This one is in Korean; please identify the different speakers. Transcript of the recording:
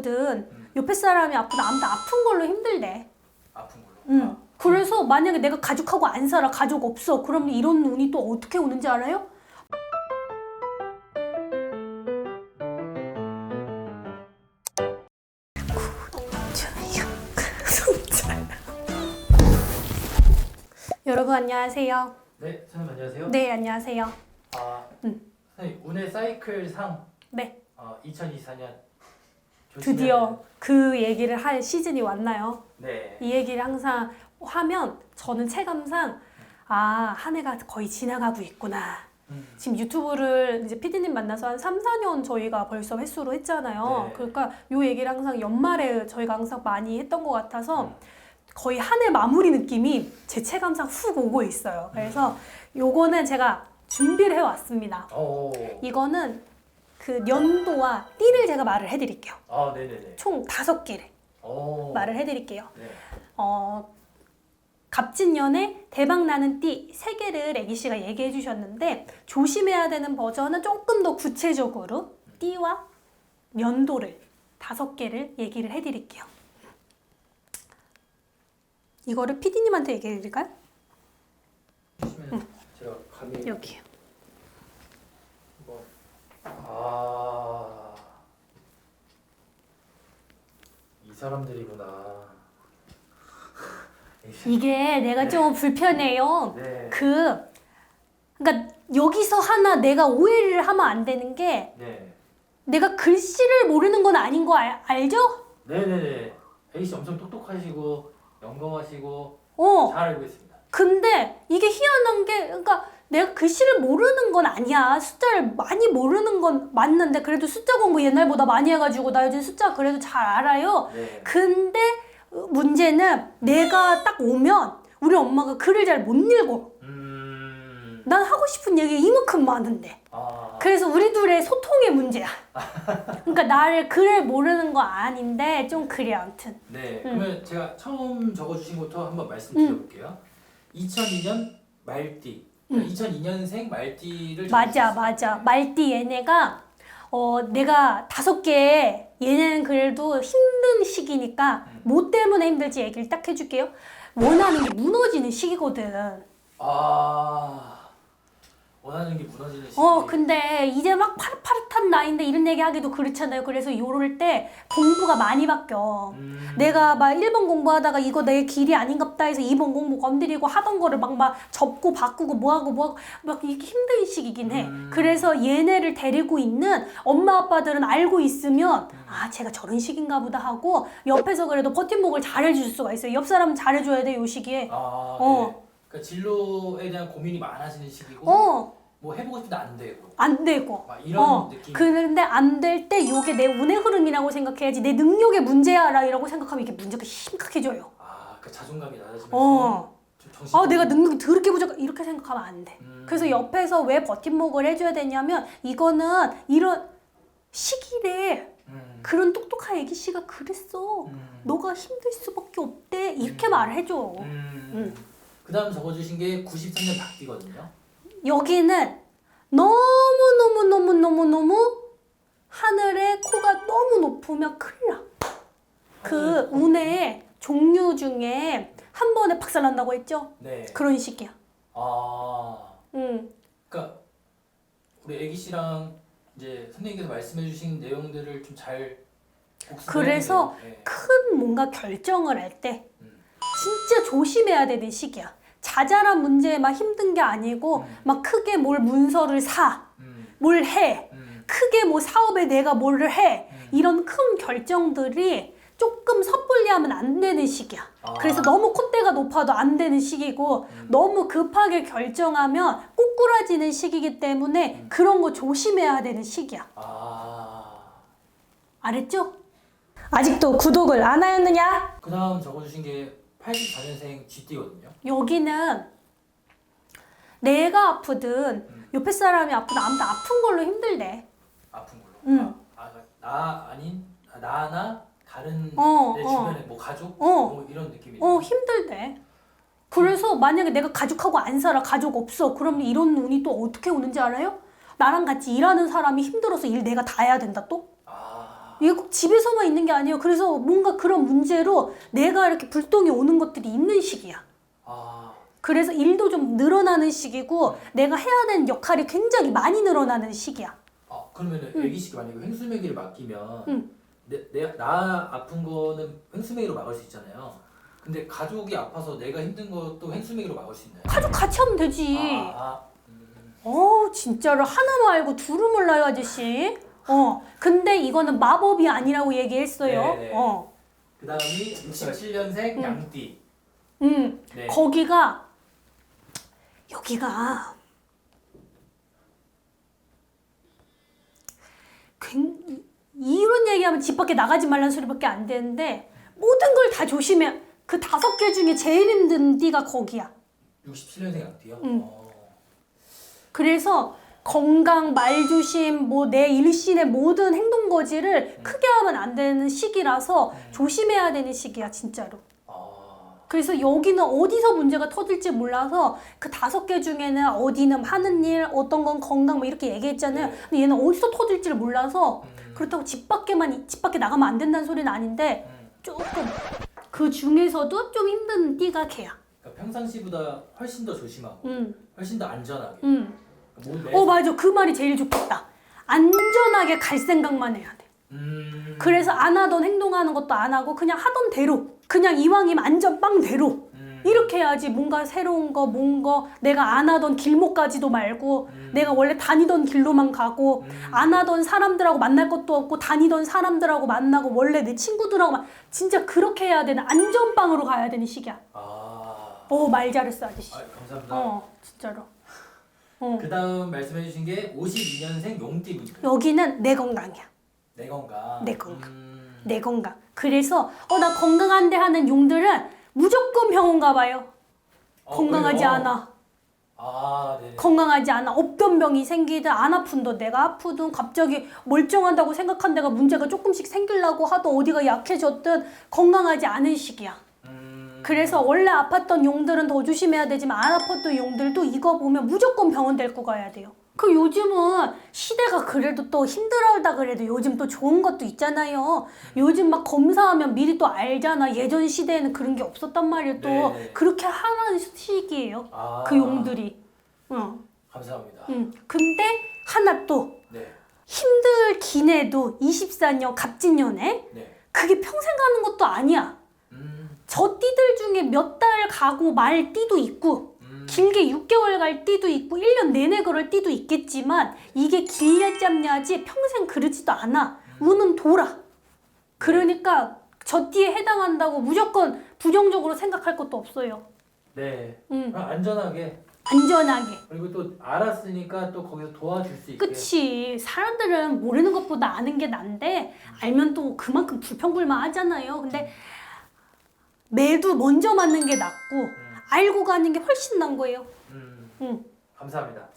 Speaker 1: 아프든
Speaker 2: 음.
Speaker 1: 옆에 사람이 아프든 아무튼 아픈 걸로 힘들대.
Speaker 2: 아픈 걸로.
Speaker 1: 응. 그래서 만약에 내가 가족하고 안 살아, 가족 없어, 그러면 이런 운이 또 어떻게 오는지 알아요? 여러분 안녕하세요.
Speaker 2: 네, 선생님 안녕하세요.
Speaker 1: 네 안녕하세요.
Speaker 2: 아,
Speaker 1: 음.
Speaker 2: 선생님 운의 사이클 상
Speaker 1: 네
Speaker 2: 어, 2024년
Speaker 1: 드디어 그 얘기를 할 시즌이 왔나요?
Speaker 2: 네.
Speaker 1: 이 얘기를 항상 하면 저는 체감상 아 한 해가 거의 지나가고 있구나.
Speaker 2: 음.
Speaker 1: 지금 유튜브를 이제 피디님 만나서 한 3, 4년 저희가 벌써 횟수로 했잖아요.
Speaker 2: 네.
Speaker 1: 그러니까 요 얘기를 항상 연말에 저희가 항상 많이 했던 것 같아서
Speaker 2: 음.
Speaker 1: 거의 한 해 마무리 느낌이 제 체감상 훅 오고 있어요. 그래서 요거는 제가 준비를 해왔습니다.
Speaker 2: 어.
Speaker 1: 이거는 그 연도와 띠를 제가 말을 해드릴게요.
Speaker 2: 아, 네, 네, 네.
Speaker 1: 총 다섯 개를
Speaker 2: 어.
Speaker 1: 말을 해드릴게요.
Speaker 2: 네.
Speaker 1: 어, 갑진년에 대박 나는 띠 세 개를 애기 씨가 얘기해 주셨는데 조심해야 되는 버전은 조금 더 구체적으로 띠와 연도를 다섯 개를 얘기를 해드릴게요. 이거를 피디님한테 얘기해 드릴까요?
Speaker 2: 보시면 제가 감이
Speaker 1: 여기.
Speaker 2: 뭐 아. 이 사람들이구나.
Speaker 1: 이게 내가 좀 불편해요.
Speaker 2: 네.
Speaker 1: 그 그러니까 여기서 하나 내가 오해를 하면 안 되는 게
Speaker 2: 네.
Speaker 1: 내가 글씨를 모르는 건 아닌 거 알, 알죠?
Speaker 2: 네, 네, 네. 에이 씨 엄청 똑똑하시고 영검하시고
Speaker 1: 어.
Speaker 2: 잘 알고 있습니다.
Speaker 1: 근데 이게 희한한 게 그러니까 내가 글씨를 모르는 건 아니야. 숫자를 많이 모르는 건 맞는데 그래도 숫자 공부 옛날보다 많이 해가지고 나 요즘 숫자 그래도 잘 알아요.
Speaker 2: 네.
Speaker 1: 근데 문제는 내가 딱 오면 우리 엄마가 글을 잘 못 읽어.
Speaker 2: 음.
Speaker 1: 난 하고 싶은 얘기 이만큼 많은데.
Speaker 2: 아.
Speaker 1: 그래서 우리 둘의 소통의 문제야. 그러니까 나를 글을 모르는 거 아닌데 좀 그래 아무튼.
Speaker 2: 네,
Speaker 1: 음.
Speaker 2: 그러면 제가 처음 적어주신 것부터 한번 말씀드려볼게요. 2002년 말띠,
Speaker 1: 음.
Speaker 2: 2002년생 말띠를
Speaker 1: 맞아. 맞아 말띠 얘네가 어 내가 다섯 개 얘네는 그래도 힘든 시기니까
Speaker 2: 음.
Speaker 1: 뭐 때문에 힘들지 얘기를 딱 해줄게요. 원하는 게 무너지는 시기거든.
Speaker 2: 아 원하는 게 무너지는 시기.
Speaker 1: 어 근데 이제 막 파릇파릇한 나이인데 이런 얘기 하기도 그렇잖아요. 그래서 요럴 때 공부가 많이 바뀌어.
Speaker 2: 음.
Speaker 1: 내가 막 1번 공부하다가 이거 내 길이 아닌갑다 해서 2번 공부 건드리고 하던 거를 막 막 접고 바꾸고 뭐하고 뭐하고 막 이게 힘든 시기긴 해.
Speaker 2: 음.
Speaker 1: 그래서 얘네를 데리고 있는 엄마 아빠들은 알고 있으면
Speaker 2: 음.
Speaker 1: 아 제가 저런 시기인가 보다 하고 옆에서 그래도 버팀목을 잘해줄 수가 있어요. 옆 사람은 잘해줘야 돼 요 시기에.
Speaker 2: 아,
Speaker 1: 어.
Speaker 2: 네. 그러니까 진로에 대한 고민이 많아지는 시기고
Speaker 1: 어.
Speaker 2: 뭐 해보고 싶은데 안 되고
Speaker 1: 안 되고.
Speaker 2: 막 이런
Speaker 1: 어,
Speaker 2: 느낌.
Speaker 1: 그런데 안 될 때 요게 내 운의 흐름이라고 생각해야지 내 능력의 문제야라고 생각하면 이게 문제가 심각해져요.
Speaker 2: 아, 그 자존감이 낮아지면서
Speaker 1: 어.
Speaker 2: 좀 정신.
Speaker 1: 아 내가 능력이 더럽게 부족해 이렇게 생각하면 안 돼.
Speaker 2: 음.
Speaker 1: 그래서 옆에서 왜 버팀목을 해줘야 되냐면 이거는 이런 시기래
Speaker 2: 음.
Speaker 1: 그런 똑똑한 애기 씨가 그랬어.
Speaker 2: 음.
Speaker 1: 너가 힘들 수밖에 없대 이렇게
Speaker 2: 음.
Speaker 1: 말해줘.
Speaker 2: 음.
Speaker 1: 음.
Speaker 2: 그다음 적어주신 게 93년 박띠거든요.
Speaker 1: 여기는 너무 너무 너무 너무 너무 하늘에 코가 너무 높으면 큰일 나. 그
Speaker 2: 코-
Speaker 1: 운의 종류 중에 한 번에 박살난다고 했죠?
Speaker 2: 네.
Speaker 1: 그런 식이야.
Speaker 2: 아,
Speaker 1: 응.
Speaker 2: 그러니까 우리 애기 씨랑 이제 선생님께서 말씀해 주신 내용들을 좀 잘
Speaker 1: 그래서 큰 뭔가 결정을 할 때
Speaker 2: 음.
Speaker 1: 진짜 조심해야 되는 시기야. 자잘한 문제에 막 힘든 게 아니고
Speaker 2: 음.
Speaker 1: 막 크게 뭘 문서를 사,
Speaker 2: 음,
Speaker 1: 뭘 해,
Speaker 2: 음,
Speaker 1: 크게 뭐 사업에 내가 뭘해
Speaker 2: 음.
Speaker 1: 이런 큰 결정들이 조금 섣불리 하면 안 되는 시기야.
Speaker 2: 아.
Speaker 1: 그래서 너무 콧대가 높아도 안 되는 시기고
Speaker 2: 음.
Speaker 1: 너무 급하게 결정하면 꼬꾸라지는 시기이기 때문에
Speaker 2: 음.
Speaker 1: 그런 거 조심해야 되는 시기야.
Speaker 2: 아,
Speaker 1: 알았죠? 아직도 구독을 안 하였느냐?
Speaker 2: 그다음 적어주신 게 84년생 GT거든요.
Speaker 1: 여기는 내가 아프든
Speaker 2: 음.
Speaker 1: 옆에 사람이 아프든 아무튼 아픈 걸로 힘들대.
Speaker 2: 아픈 걸로.
Speaker 1: 음.
Speaker 2: 아, 아, 나 아닌 아, 나나 다른
Speaker 1: 어,
Speaker 2: 내
Speaker 1: 어.
Speaker 2: 주변에 뭐 가족
Speaker 1: 어.
Speaker 2: 뭐 이런 느낌이.
Speaker 1: 어 힘들대. 그래서 만약에 내가 가족하고 안 살아 가족 없어 그러면 이런 운이 또 어떻게 오는지 알아요? 나랑 같이 일하는 사람이 힘들어서 일 내가 다 해야 된다 또?
Speaker 2: 아,
Speaker 1: 이게 꼭 집에서만 있는 게 아니에요. 그래서 뭔가 그런 문제로 내가 이렇게 불똥이 오는 것들이 있는 시기야.
Speaker 2: 아,
Speaker 1: 그래서 일도 좀 늘어나는 시기고 내가 해야 되는 역할이 굉장히 많이 늘어나는 시기야.
Speaker 2: 아 그러면은 애기씨가 만약에 횡수매기를 맡기면
Speaker 1: 응.
Speaker 2: 내, 내, 나 아픈 거는 횡수매기로 막을 수 있잖아요. 근데 가족이 아파서 내가 힘든 것도 횡수매기로 막을 수 있나요?
Speaker 1: 가족 같이 하면 되지.
Speaker 2: 아, 아, 음,
Speaker 1: 어 진짜로 하나만 알고 둘을 몰라요 아저씨. 어 근데 이거는 마법이 아니라고 얘기했어요.
Speaker 2: 네네.
Speaker 1: 어.
Speaker 2: 그 다음이 67년생
Speaker 1: 응.
Speaker 2: 양띠.
Speaker 1: 음
Speaker 2: 네.
Speaker 1: 거기가 여기가 굉 이런 얘기하면 집 밖에 나가지 말라는 소리밖에 안 되는데 모든 걸 다 조심해. 그 다섯 개 중에 제일 힘든 띠가 거기야.
Speaker 2: 67년생 양띠요?
Speaker 1: 응.
Speaker 2: 어,
Speaker 1: 그래서 건강, 말조심, 뭐 내 일신의 모든 행동 거지를
Speaker 2: 음.
Speaker 1: 크게 하면 안 되는 시기라서 조심해야 되는 시기야, 진짜로.
Speaker 2: 아,
Speaker 1: 그래서 여기는 어디서 문제가 터질지 몰라서 그 다섯 개 중에는 어디는 하는 일, 어떤 건 건강 뭐 이렇게 얘기했잖아요.
Speaker 2: 네.
Speaker 1: 근데 얘는 어디서 터질지를 몰라서
Speaker 2: 음,
Speaker 1: 그렇다고 집 밖에만 집 밖에 나가면 안 된다는 소리는 아닌데
Speaker 2: 음.
Speaker 1: 조금 그 중에서도 좀 힘든 띠가 걔야.
Speaker 2: 그러니까 평상시보다 훨씬 더 조심하고
Speaker 1: 음,
Speaker 2: 훨씬 더 안전하게.
Speaker 1: 음. 어 맞아 그 말이 제일 좋겠다. 안전하게 갈 생각만 해야 돼.
Speaker 2: 음,
Speaker 1: 그래서 안 하던 행동하는 것도 안 하고 그냥 하던 대로 그냥 이왕이면 안전 빵대로
Speaker 2: 음,
Speaker 1: 이렇게 해야지 뭔가 새로운 거 뭔가 내가 안 하던 길목 가지도 말고
Speaker 2: 음,
Speaker 1: 내가 원래 다니던 길로만 가고
Speaker 2: 음,
Speaker 1: 안 하던 사람들하고 만날 것도 없고 다니던 사람들하고 만나고 원래 내 친구들하고 만 진짜 그렇게 해야 되는 안전빵으로 가야 되는 시기야.
Speaker 2: 아,
Speaker 1: 어말 잘했어 아저씨.
Speaker 2: 아 감사합니다.
Speaker 1: 어 진짜로. 어
Speaker 2: 그 다음 말씀해 주신 게 52년생 용띠 분들.
Speaker 1: 여기는 내 건강이야.
Speaker 2: 내 건강.
Speaker 1: 내 건강.
Speaker 2: 음,
Speaker 1: 내 건강. 그래서 어 나 건강한데 하는 용들은 무조건 병원 가봐요.
Speaker 2: 어,
Speaker 1: 건강하지
Speaker 2: 왜요?
Speaker 1: 않아.
Speaker 2: 아, 네.
Speaker 1: 건강하지 않아. 없던 병이 생기든 안 아픈도 내가 아프든 갑자기 멀쩡한다고 생각한 데가 문제가 조금씩 생기려고 하도 어디가 약해졌든 건강하지 않은 시기야.
Speaker 2: 음,
Speaker 1: 그래서 원래 아팠던 용들은 더 조심해야 되지만 안 아팠던 용들도 이거 보면 무조건 병원 데리고 가야 돼요. 그 요즘은 시대가 그래도 또 힘들어하다 그래도 요즘 또 좋은 것도 있잖아요. 요즘 막 검사하면 미리 또 알잖아. 예전 시대에는 그런 게 없었단 말이에요. 또
Speaker 2: 네.
Speaker 1: 그렇게 하는 시기예요.
Speaker 2: 아,
Speaker 1: 그 용들이. 응.
Speaker 2: 감사합니다.
Speaker 1: 응. 근데 하나 또
Speaker 2: 네,
Speaker 1: 힘들긴 해도 24년 갑진년에
Speaker 2: 네.
Speaker 1: 그게 평생 가는 것도 아니야.
Speaker 2: 음,
Speaker 1: 저 띠들 중에 몇 달 가고 말 띠도 있고
Speaker 2: 음,
Speaker 1: 길게 6개월 갈 띠도 있고 1년 내내 그럴 띠도 있겠지만 이게 길냐 짧냐지 평생 그러지도 않아. 운은 돌아. 그러니까 저 띠에 해당한다고 무조건 부정적으로 생각할 것도 없어요.
Speaker 2: 네.
Speaker 1: 응.
Speaker 2: 그럼 안전하게
Speaker 1: 안전하게.
Speaker 2: 그리고 또 알았으니까 또 거기서 도와줄 수 있게.
Speaker 1: 그치. 사람들은 모르는 것보다 아는 게 난데 알면 또 그만큼 불평불만 하잖아요. 근데 매도 먼저 맞는 게 낫고
Speaker 2: 음,
Speaker 1: 알고 가는 게 훨씬 난 거예요.
Speaker 2: 음,
Speaker 1: 응.
Speaker 2: 감사합니다.